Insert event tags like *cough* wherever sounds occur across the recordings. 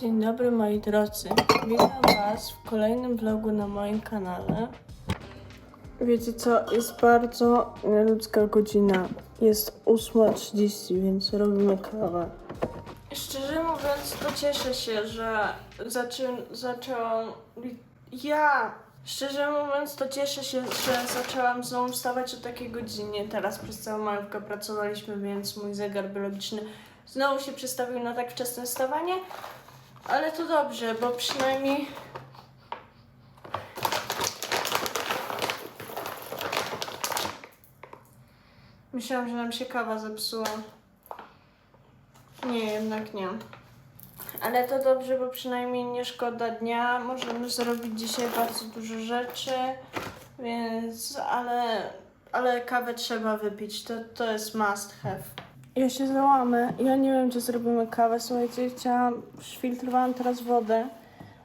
Dzień dobry moi drodzy. Witam Was w kolejnym vlogu na moim kanale. Wiecie co, jest bardzo nieludzka godzina. Jest 8.30, więc robimy kawę. Szczerze mówiąc, to cieszę się, że zaczę, zaczęłam. Ja! Szczerze mówiąc, to cieszę się, że zaczęłam znowu wstawać o takiej godzinie. Teraz przez całą majówkę pracowaliśmy, więc mój zegar biologiczny znowu się przestawił na tak wczesne wstawanie. Ale to dobrze, bo przynajmniej. Myślałam, że nam się kawa zepsuła. Nie, jednak nie. Ale to dobrze, bo przynajmniej nie szkoda dnia. Możemy zrobić dzisiaj bardzo dużo rzeczy, więc ale, ale kawę trzeba wypić. To, to jest must have. Ja się załamę. Ja nie wiem, czy zrobimy kawę. Słuchajcie, chciałam, filtrowałam teraz wodę,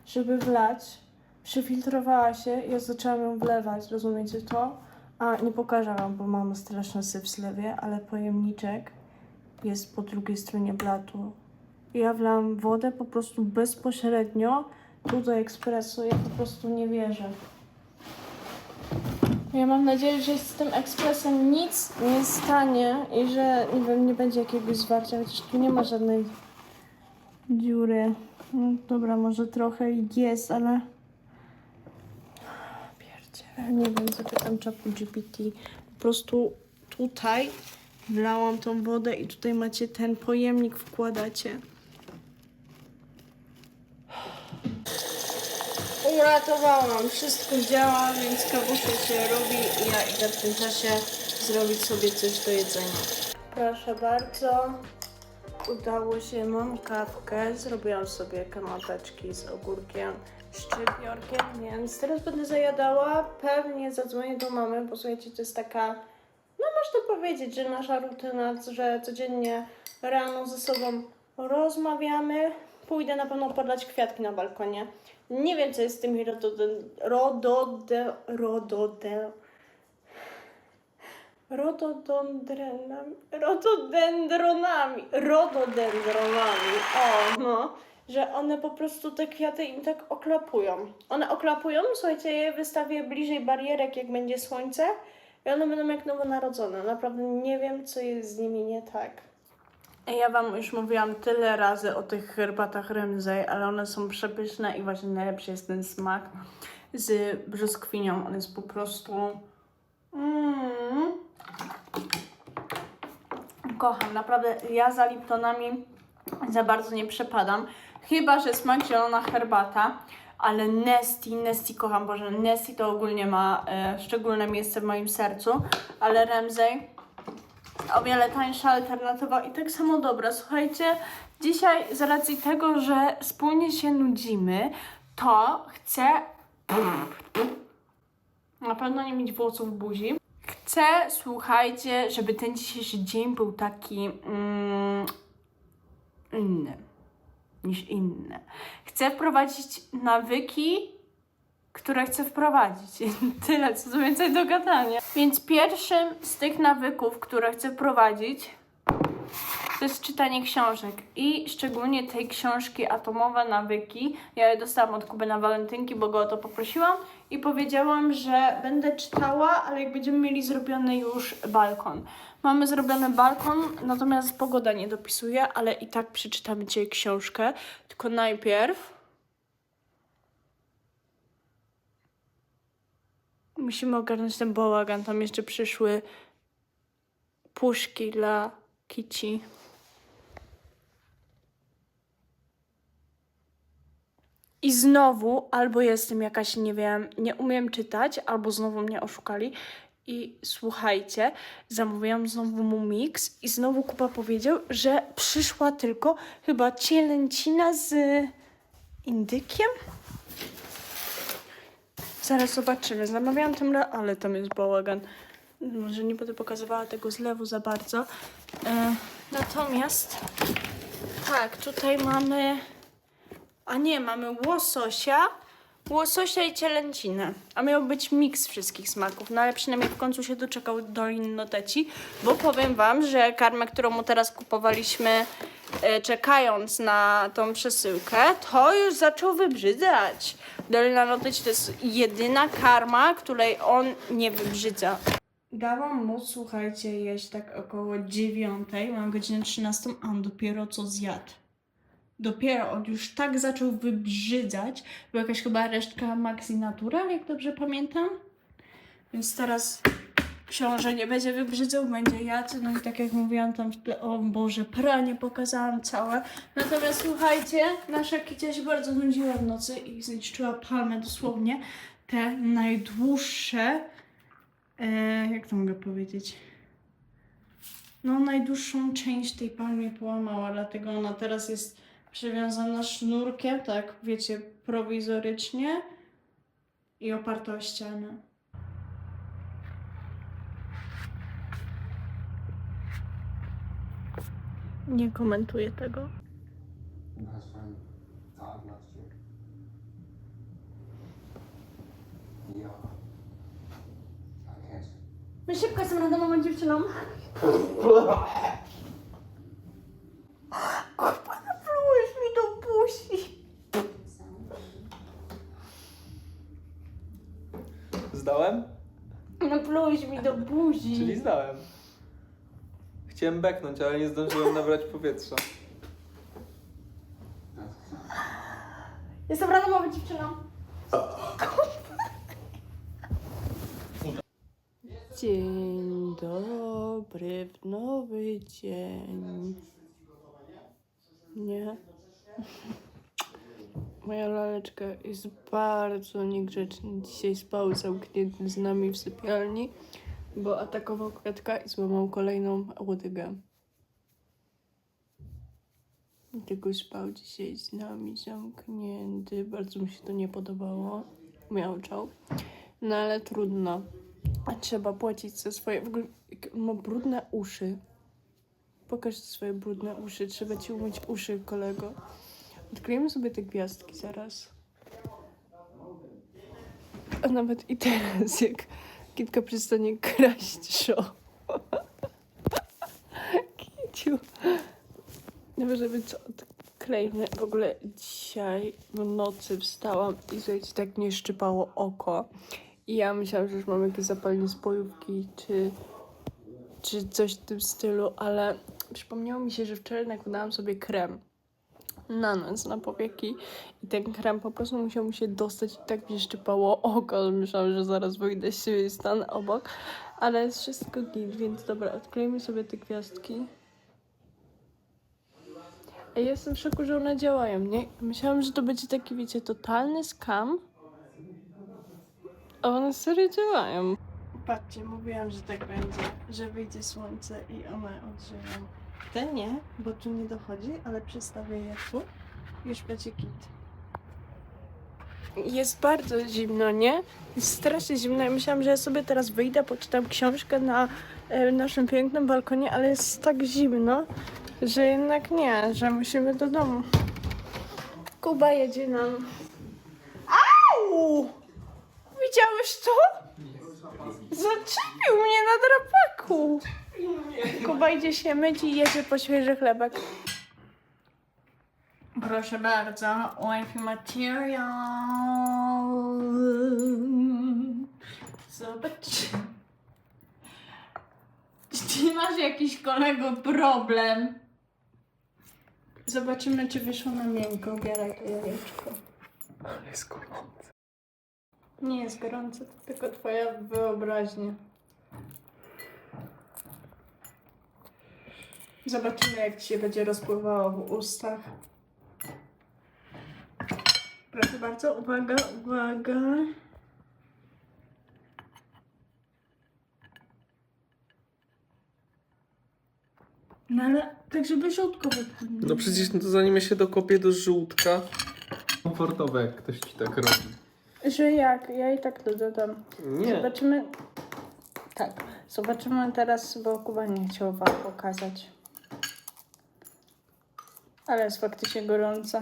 żeby wlać. Przefiltrowała się, ja zaczęłam ją wlewać, rozumiecie to? A nie pokażę wam, bo mamy straszny syf w zlewie, ale pojemniczek jest po drugiej stronie blatu. Ja wlałam wodę po prostu bezpośrednio tu do ekspresu. Ja po prostu nie wierzę. Ja mam nadzieję, że z tym ekspresem nic nie stanie i że nie wiem, nie będzie jakiegoś zwarcia, chociaż tu nie ma żadnej dziury. No, dobra, może trochę jest, ale pierdziele, nie wiem, zapytam czapu GPT. Po prostu tutaj wlałam tą wodę i tutaj macie ten pojemnik, wkładacie. Uratowałam, wszystko działa, więc kawusia się robi i ja idę w tym czasie zrobić sobie coś do jedzenia. Proszę bardzo, udało się, mam kawkę, zrobiłam sobie kanapeczki z ogórkiem, szczypiorkiem, więc teraz będę zajadała, pewnie zadzwonię do mamy, bo słuchajcie, to jest taka, no można powiedzieć, że nasza rutyna, że codziennie rano ze sobą rozmawiamy, pójdę na pewno podlać kwiatki na balkonie. Nie wiem, co jest z tymi rodode, rodode, rodode, rododendronami, rododendronami, rododendronami, o no, że one po prostu te kwiaty im tak oklapują. One oklapują, słuchajcie, je wystawię bliżej barierek, jak będzie słońce i one będą jak nowonarodzone. Naprawdę nie wiem, co jest z nimi nie tak. Ja Wam już mówiłam tyle razy o tych herbatach Ramsay, ale one są przepyszne i właśnie najlepszy jest ten smak z brzoskwinią. On jest po prostu... Mm. Kocham, naprawdę ja za Liptonami za bardzo nie przepadam. Chyba, że smak zielona herbata, ale Nesty, Nesty kocham, Boże, Nesty to ogólnie ma e, szczególne miejsce w moim sercu, ale Ramsay o wiele tańsza alternatywa i tak samo dobra. Słuchajcie, dzisiaj z racji tego, że wspólnie się nudzimy, to chcę na pewno nie mieć włosów w buzi. Chcę, słuchajcie, żeby ten dzisiejszy dzień był taki mm, inny niż inne. Chcę wprowadzić nawyki, które chcę wprowadzić. Tyle, co więcej do gadania. Więc pierwszym z tych nawyków, które chcę wprowadzić, to jest czytanie książek. I szczególnie tej książki Atomowe Nawyki. Ja je dostałam od Kuby na walentynki, bo go o to poprosiłam. I powiedziałam, że będę czytała, ale jak będziemy mieli zrobiony już balkon. Mamy zrobiony balkon, natomiast pogoda nie dopisuje, ale i tak przeczytamy dzisiaj książkę. Tylko najpierw... Musimy ogarnąć ten bałagan. Tam jeszcze przyszły puszki dla kici. I znowu albo jestem jakaś, nie wiem, nie umiem czytać, albo znowu mnie oszukali. I słuchajcie, zamówiłam znowu mu mix i znowu Kuba powiedział, że przyszła tylko chyba cielęcina z indykiem. Zaraz zobaczymy. Zamawiałam tym, ale tam jest bałagan. Może nie będę pokazywała tego zlewu za bardzo. E, natomiast tak, tutaj mamy. A nie, mamy łososia, łososia i cielęcinę. A miał być miks wszystkich smaków. No ale przynajmniej w końcu się doczekał do innoteci, bo powiem wam, że karmę, którą mu teraz kupowaliśmy e, czekając na tą przesyłkę, to już zaczął wybrzydzać. Dolina Lotyć to jest jedyna karma, której on nie wybrzydza. Dałam mu, słuchajcie, jeść tak około dziewiątej, mam godzinę 13, a on dopiero co zjadł. Dopiero on już tak zaczął wybrzydzać, była jakaś chyba resztka Maxi Natural, jak dobrze pamiętam. Więc teraz książę nie będzie wybrzydzał, będzie jadł. No i tak jak mówiłam tam, o Boże, pranie pokazałam całe. Natomiast słuchajcie, nasza kicia się bardzo nudziła w nocy i zniszczyła palmę dosłownie. Te najdłuższe, e, jak to mogę powiedzieć? No najdłuższą część tej palmy połamała, dlatego ona teraz jest przywiązana sznurkiem, tak wiecie, prowizorycznie i oparta o ścianę. Nie komentuję tego. My szybko jestem randomową dziewczyną. Kurwa, naplułeś mi do buzi. Zdałem? Naplułeś mi do buzi. Czyli zdałem. Chciałem beknąć, ale nie zdążyłem nabrać powietrza. Jestem randomową dziewczyną. Dzień dobry, w nowy dzień. Nie. Moja laleczka jest bardzo niegrzeczna. Dzisiaj spał zamknięty z nami w sypialni, bo atakował kwiatka i złamał kolejną łodygę. Tylko spał dzisiaj z nami zamknięty. Bardzo mi się to nie podobało. Miałczał. No ale trudno. Trzeba płacić za swoje. W ogóle ma brudne uszy. Pokaż swoje brudne uszy. Trzeba ci umyć uszy, kolego. Odkryjemy sobie te gwiazdki zaraz. A nawet i teraz, jak Kitka przestanie kraść show. Kiciu. No żeby co, odklejmy. W ogóle dzisiaj w nocy wstałam i słuchajcie, tak mnie szczypało oko. I ja myślałam, że już mam jakieś zapalenie spojówki, czy, czy coś w tym stylu, ale przypomniało mi się, że wczoraj nakładałam sobie krem na nos, na powieki i ten krem po prostu musiał mi się dostać i tak mnie szczypało oko, myślałam, że zaraz wyjdę z siebie i stanę obok, ale jest wszystko git, więc dobra, odklejmy sobie te gwiazdki. Ej, jestem w szoku, że one działają, nie? Myślałam, że to będzie taki, wiecie, totalny skam. A one serio działają. Patrzcie, mówiłam, że tak będzie, że wyjdzie słońce i one odżyją. Te nie, bo tu nie dochodzi, ale przestawię je tu. Już będzie git. Jest bardzo zimno, nie? Jest strasznie zimno. Ja myślałam, że ja sobie teraz wyjdę, poczytam książkę na e, naszym pięknym balkonie, ale jest tak zimno, że jednak nie, że musimy do domu. Kuba jedzie nam. Au! Widziałeś to? Zaczepił mnie na drapaku. Kuba idzie się myć i jedzie po świeży chlebek. Proszę bardzo, wifey material. Zobacz. Czy masz jakiś kolego problem? Zobaczymy, czy wyszło na miękko. Jajeczko. Ale jest gorące. Nie jest gorące, to tylko twoja wyobraźnia. Zobaczymy, jak ci się będzie rozpływało w ustach. Proszę bardzo, uwaga, uwaga. No ale tak, żeby żółtko wypłynęło. No przecież no to zanim ja się dokopię do żółtka. Komfortowe, jak ktoś ci tak robi. Że jak? Ja i tak to dodam. Nie. Zobaczymy. Tak, zobaczymy teraz, bo Kuba nie chciał wam pokazać. Ale jest faktycznie gorąca.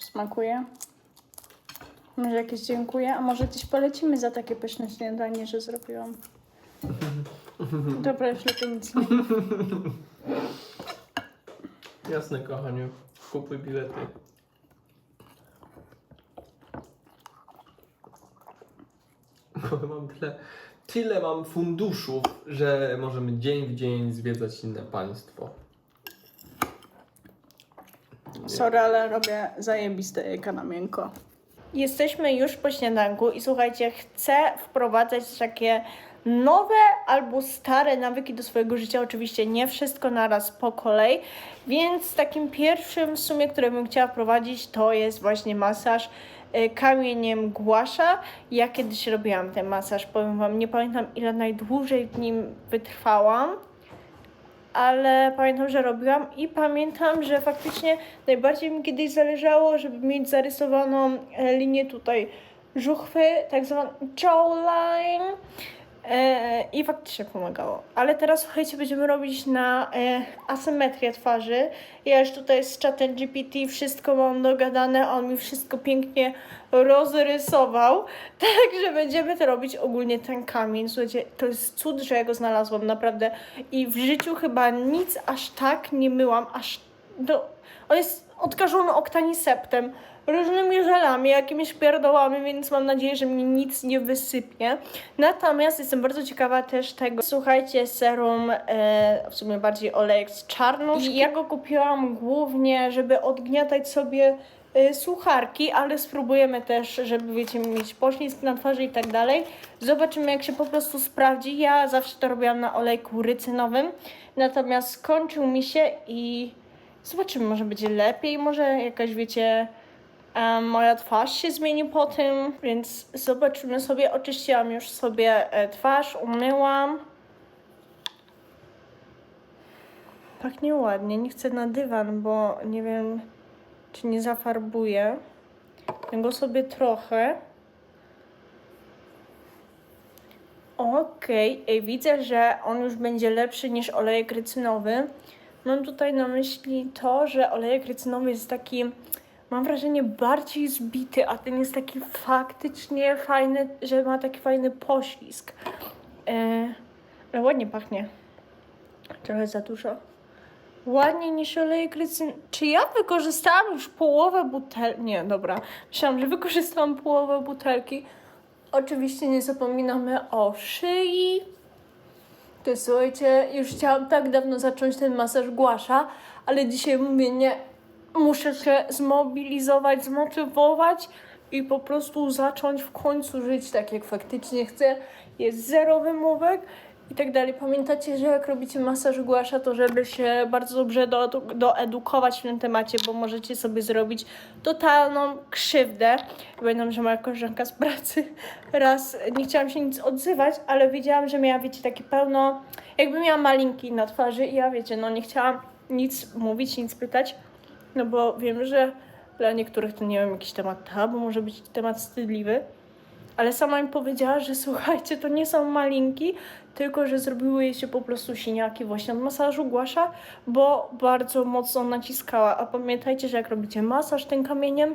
Smakuje. Może jakieś dziękuję, a może coś polecimy za takie pyszne śniadanie, że zrobiłam. Dobra, już lepiej nic nie. Jasne, kochanie. Kupuj bilety. *laughs* Mam tyle, tyle mam funduszów, że możemy dzień w dzień zwiedzać inne państwo. Sorry, ale robię zajebiste jajka na miękko. Jesteśmy już po śniadanku i słuchajcie, chcę wprowadzać takie nowe albo stare nawyki do swojego życia. Oczywiście nie wszystko naraz po kolei, więc takim pierwszym w sumie, który bym chciała wprowadzić, to jest właśnie masaż y, kamieniem głasza. Ja kiedyś robiłam ten masaż, powiem Wam, nie pamiętam ile najdłużej w nim wytrwałam ale pamiętam, że robiłam i pamiętam, że faktycznie najbardziej mi kiedyś zależało, żeby mieć zarysowaną e, linię tutaj żuchwy, tak zwaną jawline i faktycznie pomagało. Ale teraz słuchajcie, będziemy robić na e, asymetrię twarzy. Ja już tutaj z chatem GPT wszystko mam dogadane, on mi wszystko pięknie rozrysował, *laughs* także będziemy to robić ogólnie ten kamień. Słuchajcie, to jest cud, że ja go znalazłam, naprawdę. I w życiu chyba nic aż tak nie myłam, aż do... On jest odkażony oktaniseptem, różnymi żelami, jakimiś pierdołami, więc mam nadzieję, że mi nic nie wysypie. Natomiast jestem bardzo ciekawa też tego, słuchajcie, serum, e, w sumie bardziej olejek z czarnuszki. I ja go kupiłam głównie, żeby odgniatać sobie e, sucharki, ale spróbujemy też, żeby wiecie, mieć poślizg na twarzy i tak dalej. Zobaczymy jak się po prostu sprawdzi. Ja zawsze to robiłam na olejku rycynowym, natomiast skończył mi się i zobaczymy, może będzie lepiej, może jakaś wiecie... Moja twarz się zmieni po tym, więc zobaczymy sobie. Oczyściłam już sobie e, twarz, umyłam. Pachnie ładnie. Nie chcę na dywan, bo nie wiem, czy nie zafarbuję. Tego sobie trochę. Okej, Ej, widzę, że on już będzie lepszy niż olejek rycynowy. Mam tutaj na myśli to, że olejek rycynowy jest taki, mam wrażenie, bardziej zbity, a ten jest taki faktycznie fajny, że ma taki fajny poślizg. E, ale ładnie pachnie. Trochę za dużo. Ładniej niż olejek rycynowy. Czy ja wykorzystałam już połowę butelki? Nie, dobra. Myślałam, że wykorzystałam połowę butelki. Oczywiście nie zapominamy o szyi. To słuchajcie, już chciałam tak dawno zacząć ten masaż głasza, ale dzisiaj mówię nie, muszę się zmobilizować, zmotywować i po prostu zacząć w końcu żyć tak, jak faktycznie chcę. Jest zero wymówek i tak dalej. Pamiętacie, że jak robicie masaż głasza, to żeby się bardzo dobrze do, doedukować w tym temacie, bo możecie sobie zrobić totalną krzywdę. Pamiętam, że moja koleżanka z pracy *laughs* raz nie chciałam się nic odzywać, ale wiedziałam, że miała, wiecie, takie pełno, jakby miała malinki na twarzy i ja, wiecie, no nie chciałam nic mówić, nic pytać, no bo wiem, że dla niektórych to nie wiem, jakiś temat tabu, może być temat wstydliwy. Ale sama mi powiedziała, że *laughs* słuchajcie, to nie są malinki, tylko że zrobiły jej się po prostu siniaki właśnie od masażu głasza, bo bardzo mocno naciskała. A pamiętajcie, że jak robicie masaż tym kamieniem,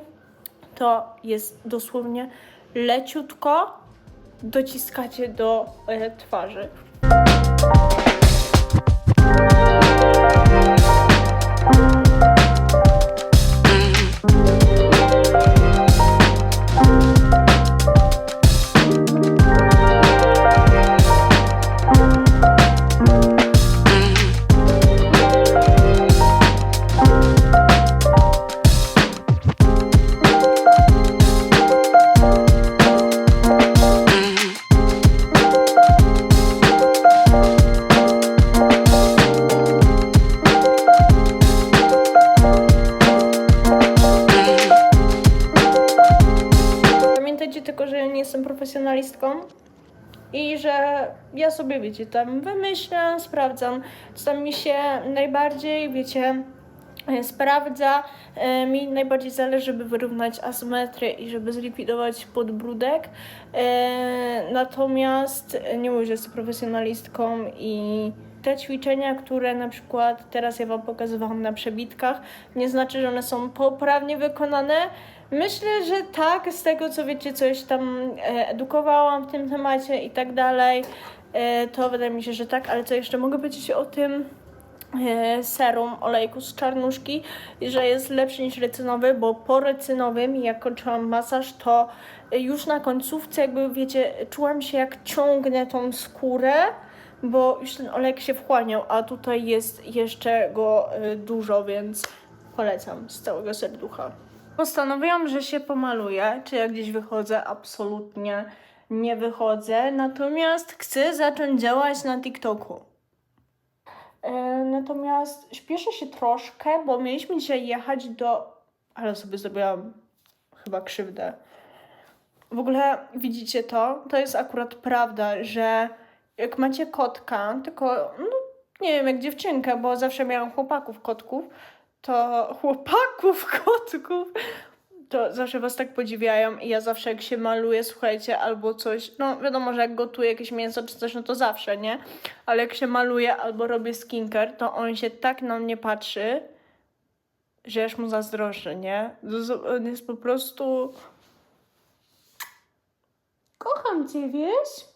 to jest dosłownie leciutko dociskacie do e, twarzy. Ja sobie, wiecie, tam wymyślam, sprawdzam, co tam mi się najbardziej, wiecie, e, sprawdza. E, Mi najbardziej zależy, żeby wyrównać asymetrię i żeby zlikwidować podbródek. E, Natomiast nie mówię, że jestem profesjonalistką i te ćwiczenia, które na przykład teraz ja Wam pokazywałam na przebitkach, nie znaczy, że one są poprawnie wykonane. Myślę, że tak, z tego co wiecie, coś tam edukowałam w tym temacie i tak dalej, to wydaje mi się, że tak, ale co jeszcze? Mogę powiedzieć o tym e, serum olejku z czarnuszki że jest lepszy niż recynowy, bo po recynowym jak kończyłam masaż, to e, już na końcówce jakby wiecie, czułam się jak ciągnę tą skórę, bo już ten olejek się wchłaniał, a tutaj jest jeszcze go e, dużo, więc polecam z całego serducha. Postanowiłam, że się pomaluję, czy jak gdzieś wychodzę, absolutnie nie wychodzę, natomiast chcę zacząć działać na TikToku. E, Natomiast śpieszę się troszkę, bo mieliśmy dzisiaj jechać do. Ale sobie zrobiłam chyba krzywdę. W ogóle widzicie to? To jest akurat prawda, że jak macie kotka, tylko no, nie wiem, jak dziewczynkę, bo zawsze miałam chłopaków kotków, to chłopaków kotków, to zawsze was tak podziwiają i ja zawsze jak się maluję, słuchajcie, albo coś, no wiadomo, że jak gotuję jakieś mięso czy coś, no to zawsze, nie? Ale jak się maluję albo robię skincare, to on się tak na mnie patrzy, że aż mu zazdroszczę, nie? On jest po prostu... Kocham cię, wiesz?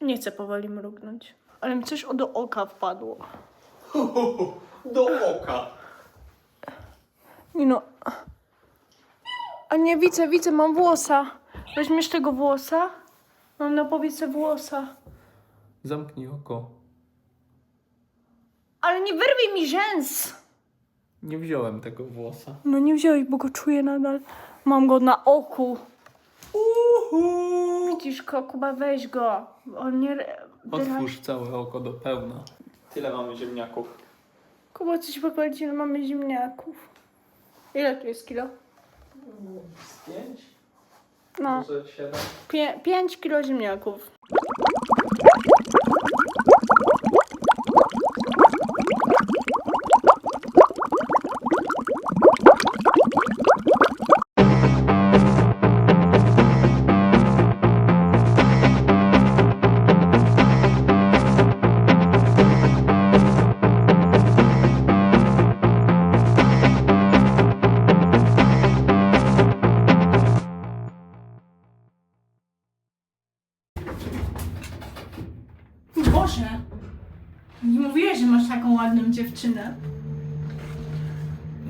Nie chcę powoli mrugnąć, ale mi coś do oka wpadło. Do oka. Nie no. A nie, widzę, widzę, mam włosa. Weźmiesz tego włosa? Mam na powiece włosa. Zamknij oko. Ale nie wyrwij mi rzęs! Nie wziąłem tego włosa. No nie wziąłeś, bo go czuję nadal. Mam go na oku. Uhu. Widzisz go, Kuba, weź go. On nie... Otwórz całe oko do pełna. Tyle mamy ziemniaków. Kuba, coś powiedz, ile mamy ziemniaków. Ile tu jest kilo? Z pięć? No, Może siedem? pie- 5 kilo ziemniaków. Boże! Nie mówiłeś, że masz taką ładną dziewczynę.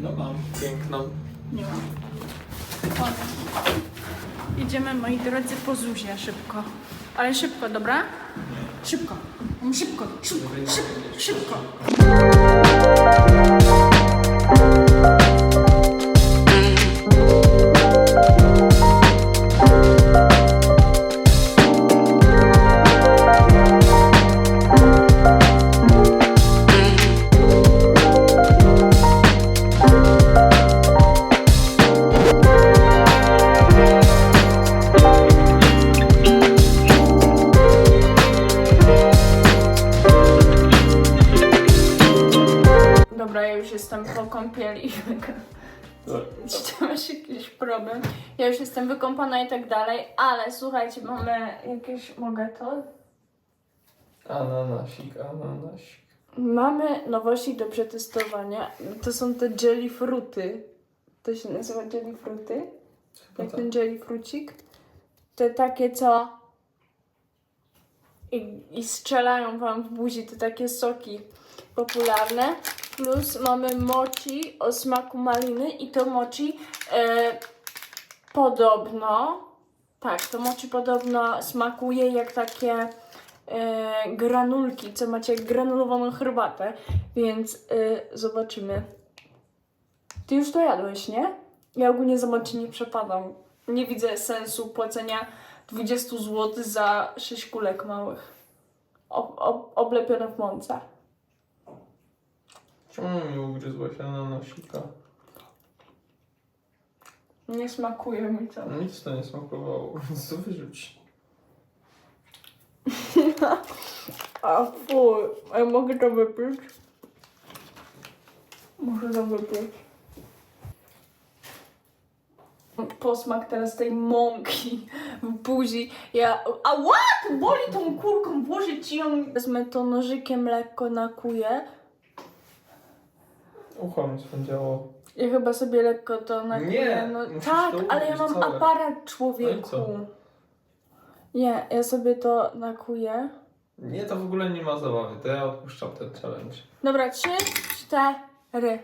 No mam. Piękną. Nie mam. Idziemy, moi drodzy, po Zuzie szybko. Ale szybko, dobra? Szybko. Szybko, szybko, szybko, szybko. Ja już jestem wykąpana i tak dalej, ale słuchajcie, mamy jakieś... Mogę to? Ananasik, ananasik. Mamy nowości do przetestowania. To są te jelly fruity. To się nazywa jelly fruity? Chyba Jak tak. ten jelly frucik? Te takie, co... I, I strzelają wam w buzi, te takie soki popularne. Plus mamy mochi o smaku maliny i to mochi e, podobno, tak, to mochi podobno smakuje jak takie e, granulki, co macie jak granulowaną herbatę, więc e, zobaczymy. Ty już to jadłeś, nie? Ja ogólnie za mochi nie przepadam. Nie widzę sensu płacenia 20 zł za 6 kulek małych. Ob, ob, oblepione w mące. Czemu mi ugryzłaś ananasika? Nie smakuje mi to. Nic to nie smakowało, więc to wyrzuć. A fuj, a ja mogę to wypić? Muszę to wypić. Posmak teraz tej mąki w buzi. Ja... A what? Boli tą kurką, włożę ci ją. Wezmę to nożykiem lekko nakuję. Ucho mi swędziało. Ja chyba sobie lekko to nakuję. Nie, no, musisz tak, to ale ja mam całe. aparat No i człowieku. co? Nie, ja sobie to nakuję. Nie, to w ogóle nie ma zabawy. To ja odpuszczam ten challenge. Dobra, trzy, cztery.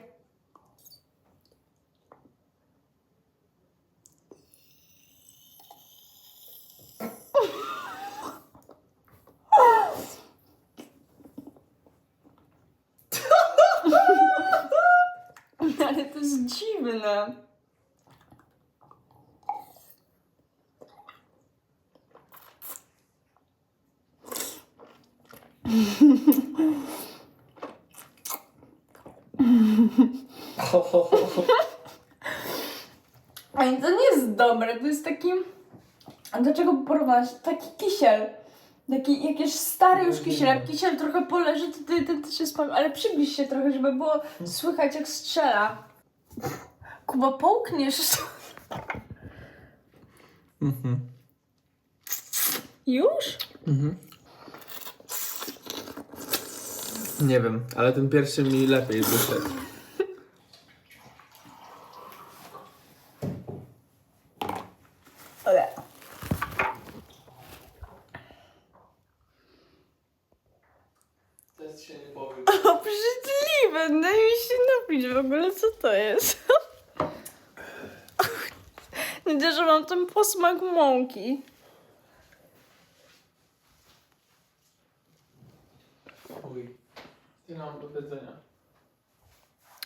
*laughs* Ale to jest dziwne. Ale to nie jest dobre, to jest taki... A do czego porównać? Taki kisiel. Taki jakiś stary już kisiel. Kisiel trochę poleży, to ty, ten też jest smak. Ale przybliż się trochę, żeby było słychać jak strzela. Kuba, połkniesz. Mhm. Już? Mhm. Nie wiem, ale ten pierwszy mi lepiej wyszedł. Ale. Test się nie powie. Obrzydliwe, daj mi się napić w ogóle, co to jest? Widzę, że posmak mąki. Uj. Nie mam do powiedzenia.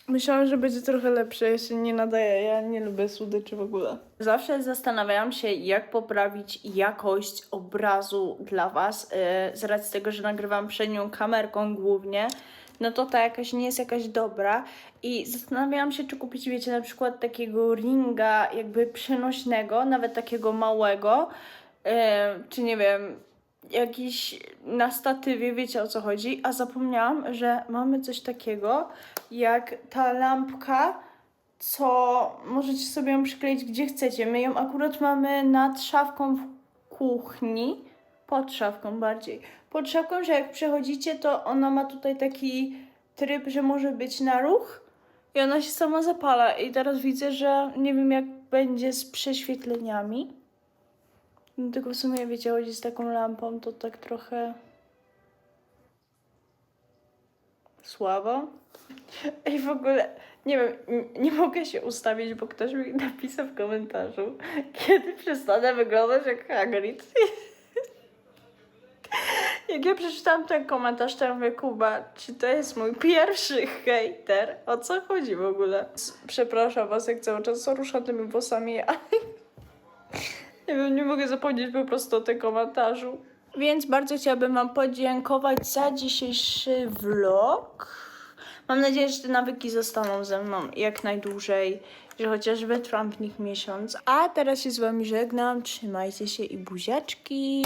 Myślałam, że będzie trochę lepsze, ja się nie nadaję, ja nie lubię słodyczy w ogóle. Zawsze zastanawiałam się, jak poprawić jakość obrazu dla Was, yy, z racji tego, że nagrywam przed nią kamerką głównie, no to ta jakaś nie jest jakaś dobra. I zastanawiałam się, czy kupić, wiecie, na przykład takiego ringa jakby przenośnego, nawet takiego małego, yy, czy nie wiem, jakiś na statywie, wiecie o co chodzi, a zapomniałam, że mamy coś takiego, jak ta lampka, co możecie sobie ją przykleić gdzie chcecie. My ją akurat mamy nad szafką w kuchni, pod szafką bardziej. Pod szafką, że jak przechodzicie, to ona ma tutaj taki tryb, że może być na ruch i ona się sama zapala. I teraz widzę, że nie wiem jak będzie z prześwietleniami. No tylko w sumie wiecie, chodzi z taką lampą, to tak trochę słabo. I w ogóle, nie wiem, nie mogę się ustawić, bo ktoś mi napisał w komentarzu, kiedy przestanę wyglądać jak Hagrid. Jak ja przeczytałam ten komentarz, to ja mówię, Kuba, czy to jest mój pierwszy hejter? O co chodzi w ogóle? Przepraszam was, jak cały czas ruszam tymi włosami, *laughs* ale nie wiem, nie mogę zapomnieć po prostu o tym komentarzu. Więc bardzo chciałabym Wam podziękować za dzisiejszy vlog. Mam nadzieję, że te nawyki zostaną ze mną jak najdłużej, że chociaż wytrwam w nich miesiąc. A teraz się z Wami żegnam. Trzymajcie się i buziaczki.